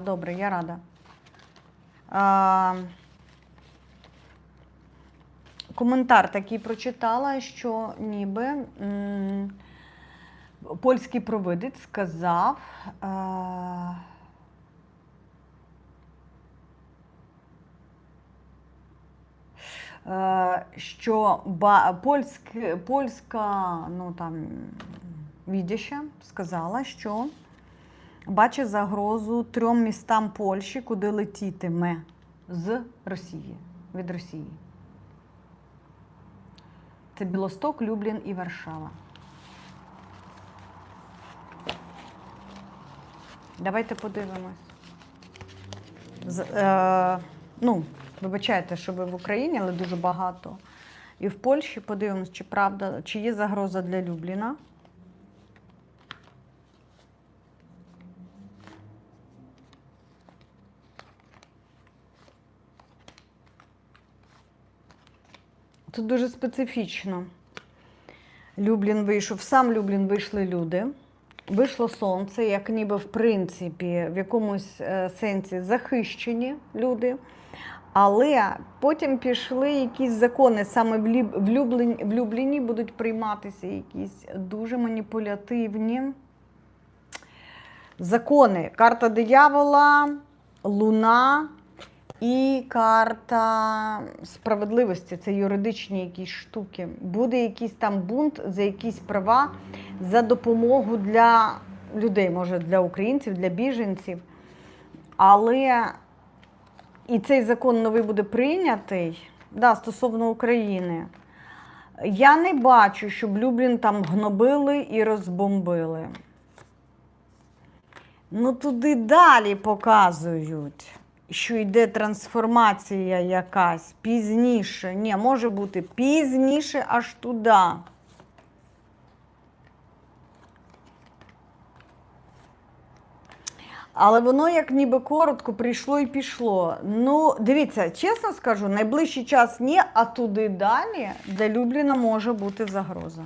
Добре, я рада. А, коментар такий прочитала, що ніби м, польський провидець сказав. А, що ба, польськ, польська ну, там, відяща сказала, що бачить загрозу трьом містам Польщі, куди летітиме з Росії, від Росії. Це Білосток, Люблін і Варшава. Давайте подивимось. З, е, ну, вибачайте, що ви в Україні, але дуже багато. І в Польщі подивимось, чи правда, чи є загроза для Любліна. Тут дуже специфічно. Люблін вийшов, сам Люблін вийшли люди. Вийшло сонце, як ніби в принципі в якомусь е, сенсі захищені люди. Але потім пішли якісь закони, саме в Люблені, в Любліні будуть прийматися якісь дуже маніпулятивні закони. Карта диявола, луна і карта справедливості. Це юридичні якісь штуки. Буде якийсь там бунт за якісь права, за допомогу для людей, може для українців, для біженців. Але і цей закон новий буде прийнятий да, стосовно України. Я не бачу, щоб Люблін там гнобили і розбомбили. Ну, туди далі показують, що йде трансформація якась пізніше. Ні, може бути пізніше аж туди. Але воно як ніби коротко прийшло і пішло. Ну, дивіться, чесно скажу, найближчий час ні, а туди далі для Любліна може бути загроза.